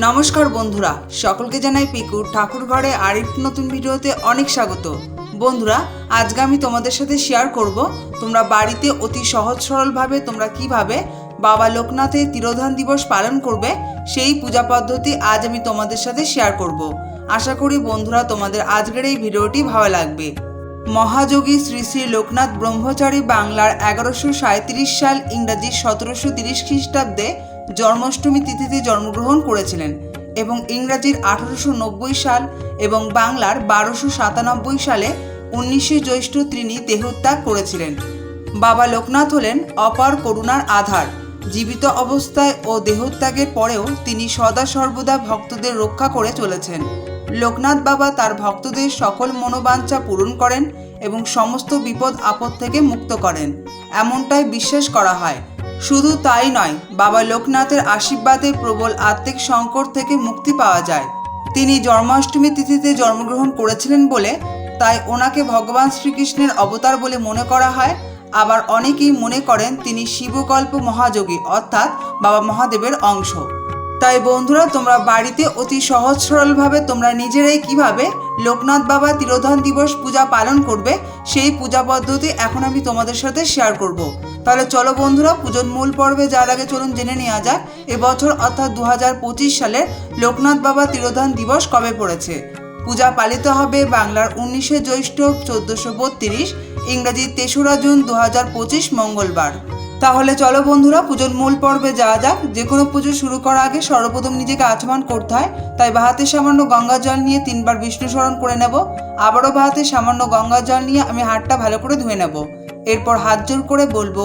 নমস্কার বন্ধুরা, সকলকে জানাই পিকু ঠাকুর ঘরে আরেকটি নতুন ভিডিওতে অনেক স্বাগত। বন্ধুরা, আজকে আমি তোমাদের সাথে শেয়ার করব তোমরা বাড়িতে অতি সহজ সরলভাবে তোমরা কীভাবে বাবা লোকনাথের তিরোধান দিবস পালন করবে, সেই পূজা পদ্ধতি আজ আমি তোমাদের সাথে শেয়ার করব। আশা করি বন্ধুরা, তোমাদের আজকের এই ভিডিওটি ভালো লাগবে। মহাযোগী শ্রী শ্রী লোকনাথ ব্রহ্মচারী বাংলার এগারোশো সাঁত্রিশ সাল ইংরাজি সতেরোশো তিরিশ খ্রিস্টাব্দে জন্মাষ্টমী তিথিতে জন্মগ্রহণ করেছিলেন এবং ইংরাজির আঠারোশো নব্বই সাল এবং বাংলার বারোশো সাতানব্বই সালে উনিশে জ্যৈষ্ঠ তিনি দেহত্যাগ করেছিলেন। বাবা লোকনাথ হলেন অপার করুণার আধার। জীবিত অবস্থায় ও দেহত্যাগের পরেও তিনি সদা সর্বদা ভক্তদের রক্ষা করে চলেছেন। লোকনাথ বাবা তার ভক্তদের সকল মনোবাঞ্ছা পূরণ করেন এবং সমস্ত বিপদ আপদ থেকে মুক্ত করেন। এমনটাই বিশ্বাস করা হয়। শুধু তাই নয়, বাবা লোকনাথের আশীর্বাদে প্রবল আত্মিক সংকট থেকে মুক্তি পাওয়া যায়। তিনি জন্মাষ্টমী তিথিতে জন্মগ্রহণ করেছিলেন বলে, তাই ওনাকে ভগবান শ্রীকৃষ্ণের অবতার বলে মনে করা হয়। আবার অনেকেই মনে করেন তিনি শিবকল্প মহাযোগী, অর্থাৎ বাবা মহাদেবের অংশ। তাই বন্ধুরা, তোমরা বাড়িতে অতি সহজ সরলভাবে তোমরা নিজেরাই কীভাবে লোকনাথ বাবা তিরোধান দিবস পূজা পালন করবে, সেই পূজা পদ্ধতি এখন আমি তোমাদের সাথে শেয়ার করব। তাহলে চলো বন্ধুরা, পুজোর মূল পর্বে যার আগে চলুন জেনে নেওয়া যাক, এবছর অর্থাৎ দু হাজার পঁচিশ সালের লোকনাথ বাবা তিরোধান দিবস কবে পড়েছে? পূজা পালিত হবে বাংলার উনিশে জ্যৈষ্ঠ চোদ্দোশো বত্রিশ, ইংরাজি তেসরা জুন দু হাজার পঁচিশ মঙ্গলবার। তাহলে চলো বন্ধুরা, পুজোর মূল পর্বে যাওয়া যাক। যে কোনো পুজো শুরু করার আগে সর্বপ্রথম নিজেকে আচমান করতে হয়। তাই বাহাতে সামান্য গঙ্গা জল নিয়ে তিনবার বিষ্ণু স্মরণ করে নেব। আবারও বাহাতে সামান্য গঙ্গা জল নিয়ে আমি হাতটা ভালো করে ধুয়ে নেব। এরপর হাত জোর করে বলব,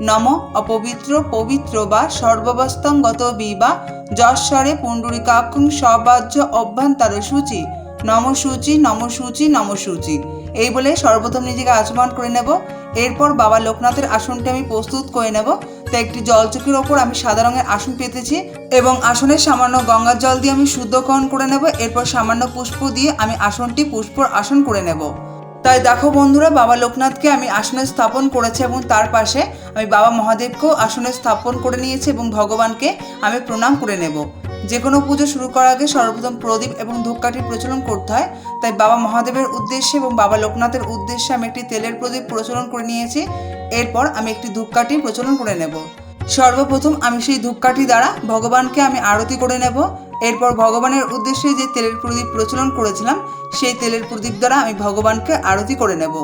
নম অপবিত্র পবিত্র বা সর্ববস্তঙ্গত বিবা যশ্বরে পুণ্ডরিকাক্ষং সবাজ্য অভ্যন্তর সূচি। নম সূচি নম সূচি নম সূচি। এই বলে সর্বপ্রথম নিজেকে আচমান করে নেব। এরপর বাবা লোকনাথের আসনটি আমি প্রস্তুত করে নেব। তাই একটি জলচকির ওপর আমি সাদা রঙের আসন পেতেছি এবং আসনের সামান্য গঙ্গার জল দিয়ে আমি শুদ্ধকরণ করে নেব। এরপর সামান্য পুষ্প দিয়ে আমি আসনটি পুষ্পর আসন করে নেব। তাই দেখো বন্ধুরা, বাবা লোকনাথকে আমি আসনে স্থাপন করেছি এবং তার পাশে আমি বাবা মহাদেবকেও আসনে স্থাপন করে নিয়েছি এবং ভগবানকে আমি প্রণাম করে নেব। যে কোনো পুজো শুরু করার আগে সর্বপ্রথম প্রদীপ এবং ধূপকাঠির প্রচলন করতে হয়। তাই বাবা মহাদেবের উদ্দেশ্যে এবং বাবা লোকনাথের উদ্দেশ্যে আমি একটি তেলের প্রদীপ প্রচলন করে নিয়েছি। এরপর আমি একটি ধূপকাঠি প্রচলন করে নেব। সর্বপ্রথম আমি সেই ধূপকাঠি দ্বারা ভগবানকে আমি আরতি করে নেব। এরপর ভগবানের উদ্দেশ্যে যে তেলের প্রদীপ প্রচলন করেছিলাম, সেই তেলের প্রদীপ দ্বারা আমি ভগবানকে আরতি করে নেব।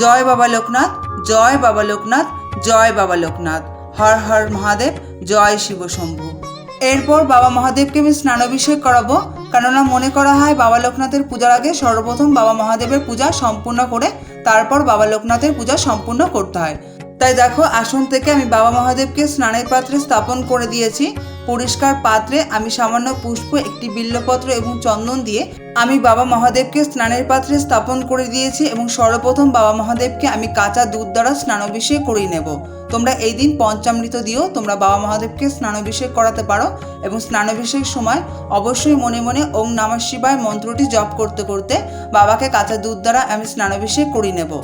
জয় বাবা লোকনাথ, জয় বাবা লোকনাথ, জয় বাবা লোকনাথ। হর হর মহাদেব, জয় শিব শম্ভু। এরপর বাবা মহাদেবকে আমি স্নানাভিষেক করাবো। কেননা মনে করা হয় বাবা লোকনাথের পূজার আগে সর্বপ্রথম বাবা মহাদেবের পূজা সম্পূর্ণ করে, তারপর বাবা লোকনাথের পূজা সম্পূর্ণ করতে হয়। তাই দেখো, আসন থেকে আমি বাবা মহাদেবকে স্নানের পাত্রে স্থাপন করে দিয়েছি। পরিষ্কার পাত্রে আমি সামান্য পুষ্প, একটি বিল্লপত্র এবং চন্দন দিয়ে আমি বাবা মহাদেবকে স্নানের পাত্রে স্থাপন করে দিয়েছি এবং সর্বপ্রথম বাবা মহাদেবকে আমি কাঁচা দুধ দ্বারা স্নানাভিষেক করিয়ে নেব। তোমরা এই দিন পঞ্চামৃত দিয়েও তোমরা বাবা মহাদেবকে স্নানাভিষেক করাতে পারো এবং স্নানাভিষেক সময় অবশ্যই মনে মনে ওম নমঃ শিবায় মন্ত্রটি জপ করতে করতে বাবাকে কাঁচা দুধ দ্বারা আমি স্নানাভিষেক করিয়ে নেব।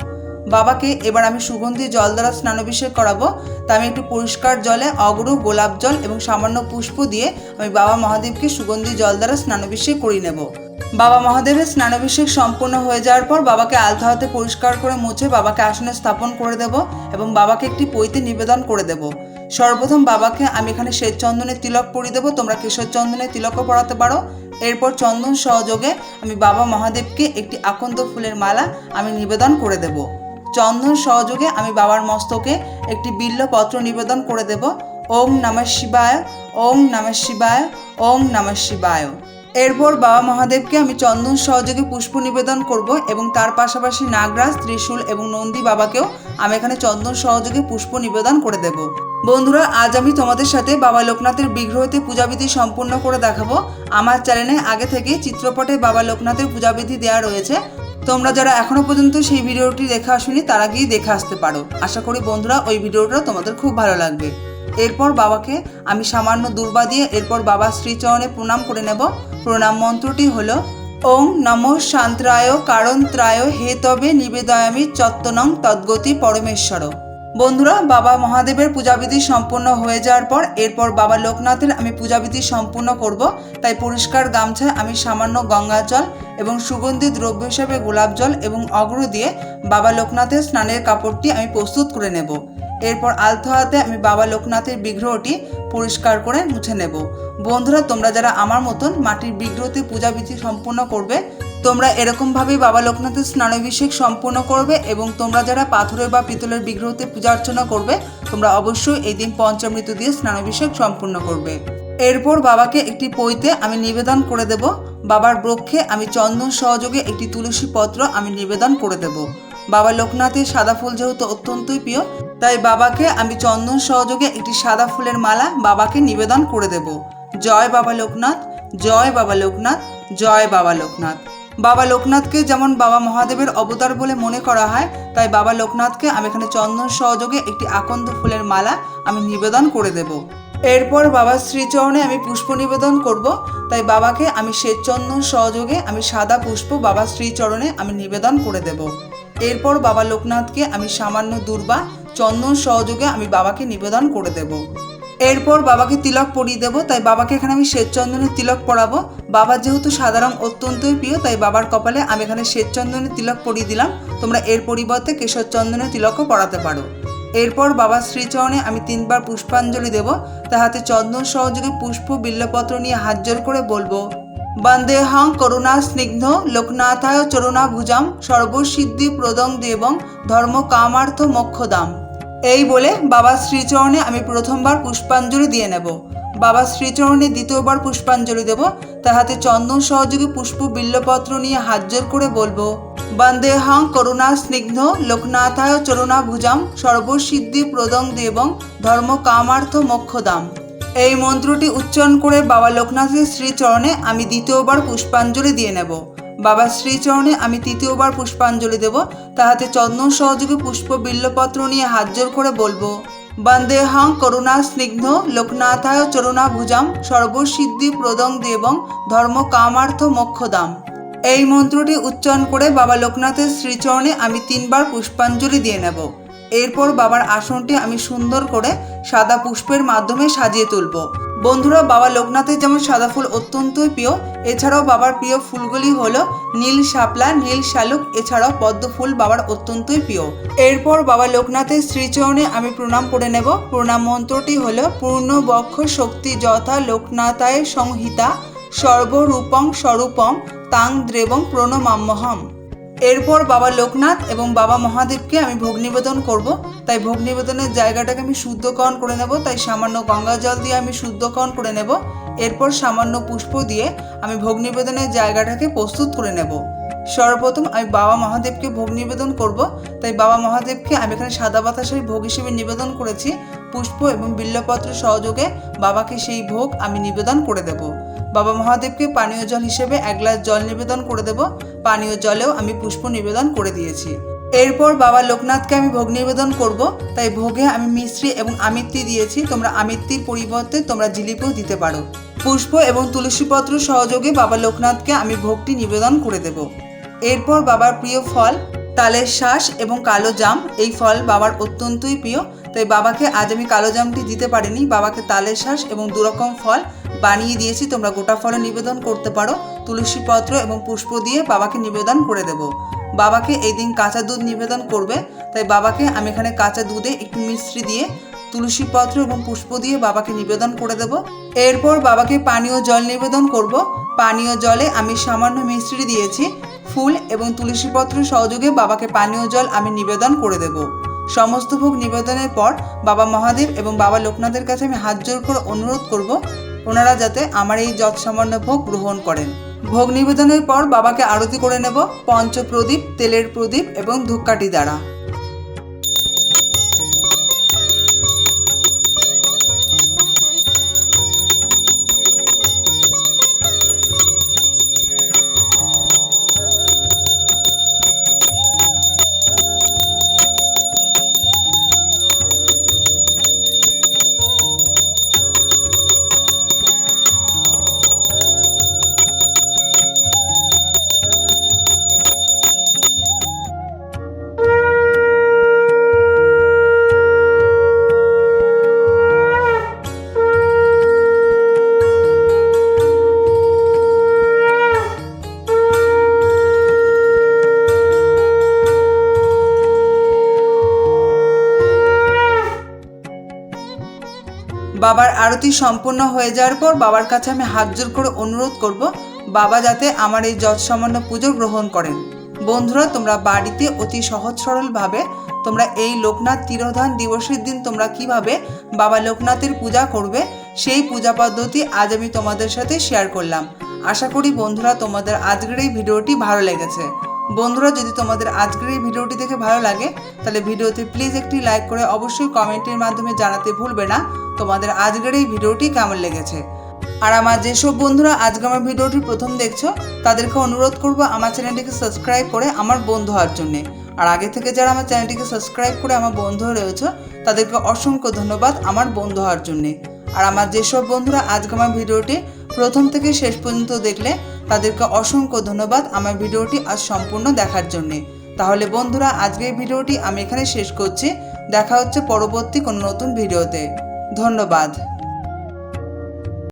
বাবাকে এবার আমি সুগন্ধি জল দ্বারা স্নানাভিষেক করাবো। তা আমি একটু পরিষ্কার জলে অগরু, গোলাপ জল এবং সামান্য পুষ্প দিয়ে আমি বাবা মহাদেবকে সুগন্ধি জল দ্বারা স্নানাভিষেক করিয়ে নেব। বাবা মহাদেবের স্নানাভিষেক সম্পূর্ণ হয়ে যাওয়ার পর বাবাকে আলতা হাতে পরিষ্কার করে মুছে বাবাকে আসনে স্থাপন করে দেব এবং বাবাকে একটি পৈতে নিবেদন করে দেব। সর্বপ্রথম বাবাকে আমি এখানে শ্বেত চন্দনের তিলক পরিয়ে দেবো। তোমরা কেশর চন্দনের তিলকও পরাতে পারো। এরপর চন্দন সহযোগে আমি বাবা মহাদেবকে একটি আকন্দ ফুলের মালা আমি নিবেদন করে দেবো। চন্দন সহযোগে আমি বাবার মস্তকে একটি বিল্লপত্র নিবেদন করে দেব। ওং নমঃ শিবায় ওং নমঃ শিবায় ওং নমঃ শিবায়। এরপর বাবা মহাদেবকে আমি চন্দন সহযোগে পুষ্প নিবেদন করব এবং তার পাশাপাশি নাগরাজ, ত্রিশূল এবং নন্দী বাবাকেও আমি এখানে চন্দন সহযোগে পুষ্প নিবেদন করে দেব। বন্ধুরা, আজ আমি তোমাদের সাথে বাবা লোকনাথের বিগ্রহতে পূজাবিধি সম্পূর্ণ করে দেখাবো। আমার চ্যানেলে আগে থেকে চিত্রপটে বাবা লোকনাথের পূজাবিধি দেওয়া রয়েছে। তোমরা যারা এখনও পর্যন্ত সেই ভিডিওটি দেখে আসুনি, তারা গিয়ে দেখে আসতে পারো। আশা করি বন্ধুরা ওই ভিডিওটা তোমাদের খুব ভালো লাগবে। এরপর বাবাকে আমি সামান্য দুর্বা দিয়ে এরপর বাবা শ্রীচরণে প্রণাম করে নেব। প্রণাম মন্ত্রটি হলো, ওং নম শান্ত্রায় কারণ ত্রায় হে তবে নিবেদয়ামি চত্তনং তদ্গতি পরমেশ্বর। বন্ধুরা, বাবা মহাদেবের পূজাবিধি সম্পূর্ণ হয়ে যাওয়ার পর এরপর বাবা লোকনাথের আমি পূজাবিধি সম্পূর্ণ করব। তাই পরিষ্কার গামছায় আমি সামান্য গঙ্গা জল এবং সুগন্ধি দ্রব্য হিসেবে গোলাপ জল এবং অগ্র দিয়ে বাবা লোকনাথের স্নানের কাপড়টি আমি প্রস্তুত করে নেব। এরপর আলতো হাতে আমি বাবা লোকনাথের বিগ্রহটি পরিষ্কার করে মুছে নেব। বন্ধুরা, তোমরা যারা আমার মতন মাটির বিগ্রহতে পূজাবিধি সম্পূর্ণ করবে তোমরা এরকমভাবেই বাবা লোকনাথের স্নানাভিষেক সম্পূর্ণ করবে এবং তোমরা যারা পাথরের বা পিতলের বিগ্রহতে পূজা অর্চনা করবে, তোমরা অবশ্যই এই দিন পঞ্চামৃত দিয়ে স্নানাভিষেক সম্পূর্ণ করবে। এরপর বাবাকে একটি পইতে আমি নিবেদন করে দেব। বাবার বক্ষে আমি চন্দন সহযোগে একটি তুলসী পত্র আমি নিবেদন করে দেব। বাবা লোকনাথের সাদা ফুল যেহেতু অত্যন্তই প্রিয়, তাই বাবাকে আমি চন্দন সহযোগে একটি সাদা ফুলের মালা বাবাকে নিবেদন করে দেব। জয় বাবা লোকনাথ, জয় বাবা লোকনাথ, জয় বাবা লোকনাথ। বাবা লোকনাথকে যেমন বাবা মহাদেবের অবতার বলে মনে করা হয়, তাই বাবা লোকনাথকে আমি এখানে চন্দন সহযোগে একটি আকন্দ ফুলের মালা আমি নিবেদন করে দেব। এরপর বাবার শ্রীচরণে আমি পুষ্প নিবেদন করব, তাই বাবাকে আমি শ্বেতচন্দন সহযোগে আমি সাদা পুষ্প বাবার শ্রীচরণে আমি নিবেদন করে দেব। এরপর বাবা লোকনাথকে আমি সামান্য দুর্বা চন্দন সহযোগে আমি বাবাকে নিবেদন করে দেব। এরপর বাবাকে তিলক পরিয়ে দেবো, তাই বাবাকে এখানে আমি শ্বেতচন্দনের তিলক পরাবো। বাবার যেহেতু সাদা রং অত্যন্তই প্রিয়, তাই বাবার কপালে আমি এখানে শ্বেতচন্দনের তিলক পরিয়ে দিলাম। তোমরা এর পরিবর্তে কেশর চন্দনের তিলকও পরাতে পারো। এরপর বাবার শ্রীচরণে আমি তিনবার পুষ্পাঞ্জলি দেব তার হাতে চন্দন সহযোগে পুষ্প বিল্লপত্র নিয়ে হাত জোর করে বলব, বন্দে বন্দেহং করুণা স্নিগ্ধ লোকনাথায় চরুণা ভুজাম সর্বসিদ্ধি প্রদং দেবং ধর্ম কামার্থ মোক্ষদাম। এই বলে বাবা শ্রীচরণে আমি প্রথমবার পুষ্পাঞ্জলি দিয়ে নেব। বাবা শ্রীচরণে দ্বিতীয়বার পুষ্পাঞ্জলি দেব। তার হাতে চন্দন সহযোগী পুষ্প বিল্লপত্র নিয়ে হাত জোর করে বলব বন্দেহং করুণা স্নিগ্ধ লোকনাথায় চরুণা ভুজাম সর্বসিদ্ধি প্রদং দেবং ধর্ম কামার্থ মোক্ষদাম। এই মন্ত্রটি উচ্চারণ করে বাবা লোকনাথের শ্রীচরণে আমি দ্বিতীয়বার পুষ্পাঞ্জলি দিয়ে নেব। বাবার শ্রীচরণে আমি তৃতীয়বার পুষ্পাঞ্জলি দেব, তাহাতে চন্দন সহযোগে পুষ্প বিল্লপত্র নিয়ে হাত জোর করে বলব বন্দেহং করুণা স্নিগ্ধ লোকনাথায় চরুণা ভুজাম, সর্বসিদ্ধি প্রদং দেবং ধর্ম কামার্থ মোক্ষদাম এই মন্ত্রটি উচ্চারণ করে বাবা লোকনাথের শ্রীচরণে আমি তিনবার পুষ্পাঞ্জলি দিয়ে নেব। এরপর বাবার আসনটি আমি সুন্দর করে সাদা পুষ্পের মাধ্যমে সাজিয়ে তুলব। বন্ধুরা, বাবা লোকনাথের যেমন সাদা ফুল অত্যন্তই প্রিয়, এছাড়াও বাবার প্রিয় ফুলগুলি হলো নীল শাপলা, নীল শালুক, এছাড়াও পদ্ম ফুল বাবার অত্যন্তই প্রিয়। এরপর বাবা লোকনাথের শ্রীচরণে আমি প্রণাম করে নেব। প্রণাম মন্ত্রটি হলো পূর্ণ বক্ষ শক্তি যথা লোকনাথায় সংহিতা, সর্বরূপং স্বরূপম, তাং দ্রেবং প্রণমাম্যহম এরপর বাবা লোকনাথ এবং বাবা মহাদেবকে আমি ভোগ নিবেদন করব। তাই ভোগ নিবেদনের জায়গাটাকে আমি শুদ্ধকরণ করে নেব। তাই সামান্য গঙ্গা জল দিয়ে আমি শুদ্ধকরণ করে নেব। এরপর সামান্য পুষ্প দিয়ে আমি ভোগ নিবেদনের জায়গাটাকে প্রস্তুত করে নেব। সর্বপ্রথম আমি বাবা মহাদেবকে ভোগ নিবেদন করব। তাই বাবা মহাদেবকে আমি এখানে সাদা বাতাসের ভোগ হিসেবে নিবেদন করেছি। পুষ্প এবং বিল্লপত্র সহযোগে বাবাকে সেই ভোগ আমি নিবেদন করে দেব। বাবা মহাদেবকে পানীয় জল হিসেবে এক গ্লাস জল নিবেদন করে দেব। পানীয় জলেও আমি পুষ্প নিবেদন করে দিয়েছি। এরপর বাবা লোকনাথকে আমি ভোগ নিবেদন করব। তাই ভোগে আমি মিশ্রি এবং আমিত্তি দিয়েছি। তোমরা আমিত্তির পরিবর্তে তোমরা জিলিপিও দিতে পারো। পুষ্প এবং তুলসীপত্র সহযোগে বাবা লোকনাথকে আমি ভোগটি নিবেদন করে দেব। এরপর বাবার প্রিয় ফল, তালের শ্বাস এবং কালো জাম। এই ফল বাবার অত্যন্তই প্রিয়। তাই বাবাকে আজ আমি কালো জামটি দিতে পারিনি। বাবাকে তালের শ্বাস এবং দুরকম ফল বানিয়ে দিয়েছি, তোমরা গোটা ফলে নিবেদন করতে পারো। তুলসী পত্র এবং পুষ্প দিয়ে বাবাকে নিবেদন করে দেব। বাবাকে এই দিন কাঁচা দুধ নিবেদন করবে। তাই বাবাকে আমি এখানে কাঁচা দুধে একটু মিশ্রি দিয়ে তুলসী পত্র এবং পুষ্প দিয়ে বাবাকে নিবেদন করে দেব। এরপর বাবাকে পানীয় জল নিবেদন করব। পানীয় জলে আমি সামান্য মিশ্রি দিয়েছি। ফুল এবং তুলসী পত্র সহযোগে বাবাকে পানীয় জল আমি নিবেদন করে দেব। সমস্ত ভোগ নিবেদনের পর বাবা মহাদেব এবং বাবা লোকনাথের কাছে আমি হাত জোর করে অনুরোধ করব ওনারা যাতে আমার এই যৎ সামান্য ভোগ গ্রহণ করেন। ভোগ নিবেদনের পর বাবাকে আরতি করে নেব পঞ্চপ্রদীপ, তেলের প্রদীপ এবং ধূপকাঠি দ্বারা। বাবার আরতি সম্পূর্ণ হয়ে যাওয়ার পর বাবার কাছে আমি হাত জোর করে অনুরোধ করব, বাবা যাতে আমার এই যৎ সামান্য পুজো গ্রহণ করেন। বন্ধুরা, তোমরা বাড়িতে অতি সহজ সরলভাবে তোমরা এই লোকনাথ তিরোধান দিবসের দিন তোমরা কীভাবে বাবা লোকনাথের পূজা করবে, সেই পূজা পদ্ধতি আজ আমি তোমাদের সাথে শেয়ার করলাম। আশা করি বন্ধুরা, তোমাদের আজকের এই ভিডিওটি ভালো লেগেছে। বন্ধুরা, যদি তোমাদের আজকের এই ভিডিওটি দেখে ভালো লাগে, তাহলে ভিডিওতে প্লিজ একটি লাইক করে অবশ্যই কমেন্টের মাধ্যমে জানাতে ভুলবে না। তোমাদের আজকের এই ভিডিওটি কেমন লেগেছে? আর আমার যেসব বন্ধুরা আজকে আমার ভিডিওটি প্রথম দেখছ, তাদেরকে অনুরোধ করব আমার চ্যানেলটিকে সাবস্ক্রাইব করে আমার বন্ধু হওয়ার জন্যে। আর আগে থেকে যারা আমার চ্যানেলটিকে সাবস্ক্রাইব করে আমার বন্ধু রয়েছে, তাদেরকে অসংখ্য ধন্যবাদ আমার বন্ধু হওয়ার জন্যে। আর আমার যেসব বন্ধুরা আজকে আমার ভিডিওটি প্রথম থেকে শেষ পর্যন্ত দেখলে, তাদেরকে অসংখ্য ধন্যবাদ আমার ভিডিওটি আজ সম্পূর্ণ দেখার জন্যে। তাহলে বন্ধুরা, আজকের ভিডিওটি আমি এখানে শেষ করছি। দেখা হচ্ছে পরবর্তী কোনো নতুন ভিডিওতে। ধন্যবাদ।